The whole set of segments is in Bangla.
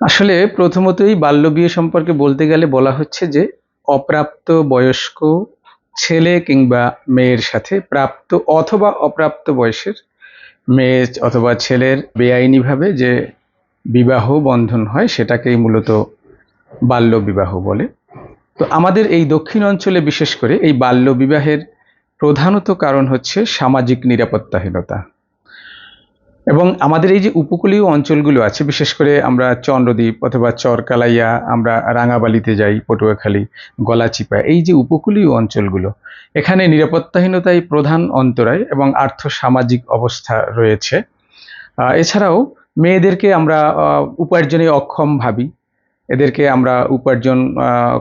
আসলে প্রথমতই বাল্য বিয়ে সম্পর্কে বলতে গেলে বলা হচ্ছে যে অপ্রাপ্ত বয়স্ক ছেলে কিংবা মেয়ের সাথে প্রাপ্ত অথবা অপ্রাপ্ত বয়সের মেয়ে অথবা ছেলের বেআইনিভাবে যে বিবাহ বন্ধন হয় সেটাকেই মূলত বাল্য বিবাহ বলে। তো আমাদের এই দক্ষিণ অঞ্চলে বিশেষ করে এই বাল্য বিবাহের প্রধানত কারণ হচ্ছে সামাজিক নিরাপত্তাহীনতা। এবং আমাদের এই যে উপকূলীয় অঞ্চলগুলো আছে, বিশেষ করে আমরা চন্দ্রদ্বীপ অথবা চরকালাইয়া, আমরা রাঙাবালিতে যাই, পটুয়াখালী, গলাচিপা, এই যে উপকূলীয় অঞ্চলগুলো, এখানে নিরাপত্তাহীনতাই প্রধান অন্তরায় এবং আর্থ সামাজিক অবস্থা রয়েছে। এছাড়াও মেয়েদেরকে আমরা উপার্জনে অক্ষম ভাবি। এদেরকে আমরা উপার্জন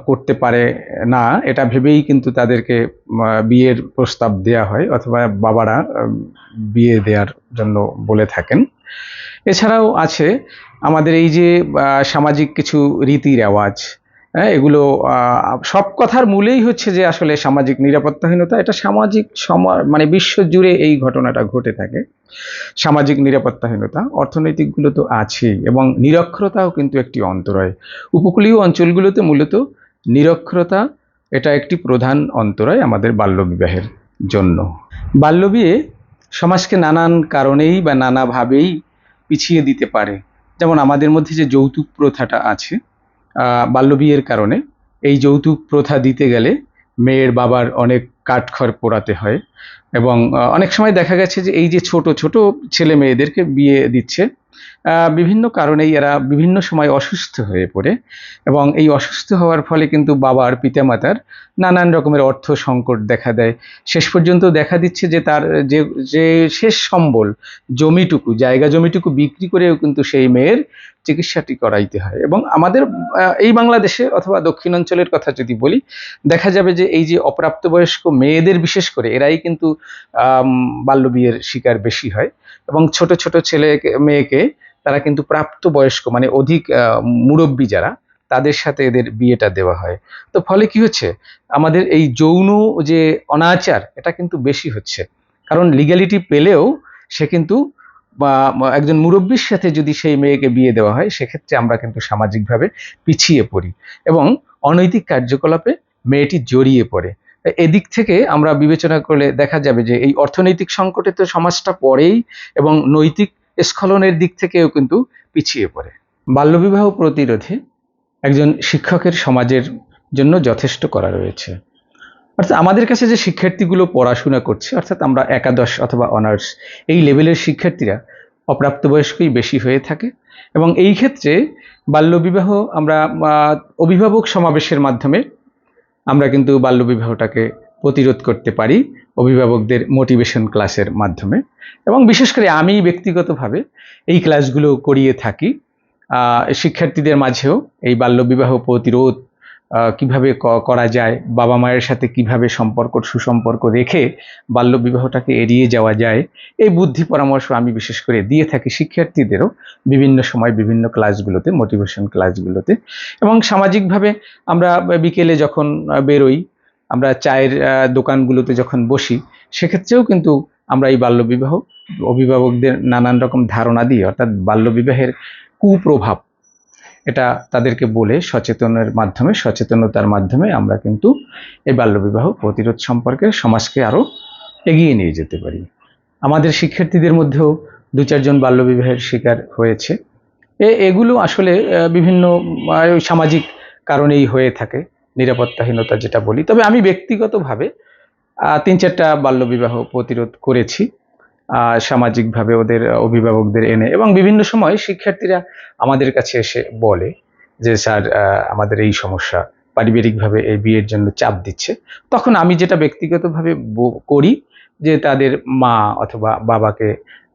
করতে পারে না, এটা ভেবেই কিন্তু তাদেরকে বিয়ের প্রস্তাব দেয়া হয় অথবা বাবারা বিয়ে দেওয়ার জন্য বলে থাকেন। এছাড়াও আছে আমাদের এই যে সামাজিক কিছু রীতি রেওয়াজ হ্যাঁ এগুলো সব কথার মূলেই হচ্ছে যে আসলে সামাজিক নিরাপত্তাহীনতা। এটা সামাজিক সমা মানে বিশ্ব জুড়ে এই ঘটনাটা ঘটে থাকে। সামাজিক নিরাপত্তাহীনতা, অর্থনৈতিকগুলো তো আছেই এবং নিরক্ষরতাও কিন্তু একটি অন্তরায়। উপকূলীয় অঞ্চলগুলোতে মূলত নিরক্ষরতা, এটা একটি প্রধান অন্তরায় আমাদের বাল্যবিবাহের জন্য। বাল্যবিয়ে সমাজকে নানান কারণেই বা নানাভাবেই পিছিয়ে দিতে পারে। যেমন আমাদের মধ্যে যে যৌতুক প্রথাটা আছে বাল্যবিয়ের কারণে এই যৌতুক প্রথা দিতে গেলে মেয়ের বাবার অনেক কাঠখড় পোড়াতে হয় এবং অনেক সময় দেখা গেছে যে এই যে ছোট ছোট ছেলে মেয়েদেরকে বিয়ে দিচ্ছে বিভিন্ন কারণেই এরা বিভিন্ন সময় অসুস্থ হয়ে পড়ে এবং এই অসুস্থ হওয়ার ফলে কিন্তু বাবার পিতামাতার নানান রকমের অর্থ সংকট দেখা দেয়। শেষ পর্যন্ত দেখা দিচ্ছে যে তার যে যে শেষ সম্বল, জমিটুকু, জায়গা জমিটুকু বিক্রি করেও কিন্তু সেই মেয়ের চিকিৎসাটি করাইতে হয়। এবং আমাদের এই বাংলাদেশে অথবা দক্ষিণাঞ্চলের কথা যদি বলি দেখা যাবে যে এই যে অপ্রাপ্তবয়স্ক মেয়েদের বিশেষ করে এরাই কিন্তু আম, বাল্যবিয়ের শিকার বেশি হয়। এবং ছোট ছোট ছেলে মেয়েকে তারা কিন্তু প্রাপ্তবয়স্ক মানে অধিক মুরব্বী যারা তাদের সাথে এদের বিয়েটা দেওয়া হয়। তো ফলে কি হচ্ছে? আমাদের এই যৌন যে অনাচার এটা কিন্তু বেশি হচ্ছে। কারণ লিগ্যালিটি পেলেও সে কিন্তু বা একজন মুরব্বীর সাথে যদি সেই মেয়েকে বিয়ে দেওয়া হয়, সেক্ষেত্রে আমরা কিন্তু সামাজিকভাবে পিছিয়ে পড়ি এবং অনৈতিক কার্যকলাপে মেয়েটি জড়িয়ে পড়ে। এদিক থেকে আমরা বিবেচনা করলে দেখা যাবে যে এই অর্থনৈতিক সংকটে তো সমাজটা পড়েই এবং নৈতিক স্খলনের দিক থেকেও কিন্তু পিছিয়ে পড়ে। বাল্যবিবাহ প্রতিরোধে একজন শিক্ষকের সমাজের জন্য যথেষ্ট করা রয়েছে। অর্থাৎ আমাদের কাছে যে শিক্ষার্থীগুলো পড়াশোনা করছে, অর্থাৎ আমরা একাদশ অথবা অনার্স, এই লেভেলের শিক্ষার্থীরা অপ্রাপ্তবয়স্কই বেশি হয়ে থাকে এবং এই ক্ষেত্রে বাল্যবিবাহ আমরা অভিভাবক সমাবেশের মাধ্যমে আমরা কিন্তু বাল্যবিবাহটাকে প্রতিরোধ করতে পারি অভিভাবকদের মোটিভেশন ক্লাসের মাধ্যমে এবং বিশেষ করে আমি ব্যক্তিগতভাবে এই ক্লাসগুলো করিয়ে থাকি শিক্ষার্থীদের মাঝেও এই বাল্যবিবাহ প্রতিরোধ কীভাবে করা যায়, বাবা মায়ের সাথে কীভাবে সম্পর্ক, সুসম্পর্ক রেখে বাল্যবিবাহটাকে এড়িয়ে যাওয়া যায়, এই বুদ্ধি পরামর্শ আমি বিশেষ করে দিয়ে থাকি শিক্ষার্থীদেরও বিভিন্ন সময় বিভিন্ন ক্লাসগুলোতে মোটিভেশন ক্লাসগুলোতে। এবং সামাজিকভাবে আমরা বিকেলে যখন বেরোই, আমরা চায়ের দোকানগুলোতে যখন বসি, সেক্ষেত্রেও কিন্তু আমরা এই বাল্যবিবাহ অভিভাবকদের নানান রকম ধারণা দিয়ে অর্থাৎ বাল্যবিবাহের কুপ্রভাব এটা তাদেরকে বলে সচেতনের মাধ্যমে, সচেতনতার মাধ্যমে আমরা কিন্তু এই বাল্যবিবাহ প্রতিরোধ সম্পর্কে সমাজকে আরও এগিয়ে নিয়ে যেতে পারি। আমাদের শিক্ষার্থীদের মধ্যেও দু চারজন বাল্যবিবাহের শিকার হয়েছে। এ, এগুলো আসলে বিভিন্ন সামাজিক কারণেই হয়ে থাকে, নিরাপত্তাহীনতা যেটা বলি। তবে আমি ব্যক্তিগতভাবে তিন চারটা বাল্যবিবাহ প্রতিরোধ করেছি। সামাজিকভাবে ওদের অভিভাবকদের এনে এবং বিভিন্ন সময় শিক্ষার্থীরা আমাদের কাছে এসে বলে যে, স্যার আমাদের এই সমস্যা, পারিবারিকভাবে এই বিয়ের জন্য চাপ দিচ্ছে। তখন আমি যেটা ব্যক্তিগতভাবে করি যে, তাদের মা অথবা বাবাকে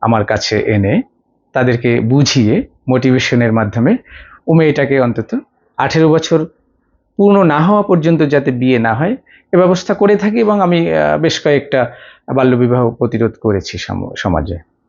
আমার কাছে এনে তাদেরকে বুঝিয়ে মোটিভেশনের মাধ্যমে ও মেয়েটাকে অন্তত আঠেরো বছর পূর্ণ না হওয়া পর্যন্ত যাতে বিয়ে না হয়, এ ব্যবস্থা করে থাকি। এবং আমি বেশ কয়েকটা বাল্যবিবাহ প্রতিরোধ করেছি সম- সমাজে।